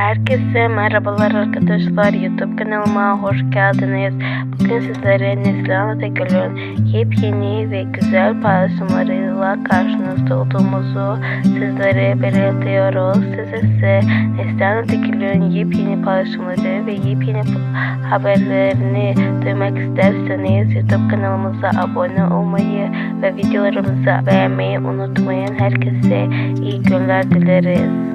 Herkese merhabalar arkadaşlar YouTube kanalıma hoş geldiniz. Bugün sizlere Neslihan Ategül'ün yepyeni ve güzel paylaşımlarıyla karşınızda olduğumuzu sizlere belirtiyoruz. Siz ise Neslihan Ategül'ün yepyeni paylaşımları ve yepyeni haberlerini duymak isterseniz YouTube kanalımıza abone olmayı ve videolarımızı beğenmeyi unutmayın. Herkese iyi günler dileriz.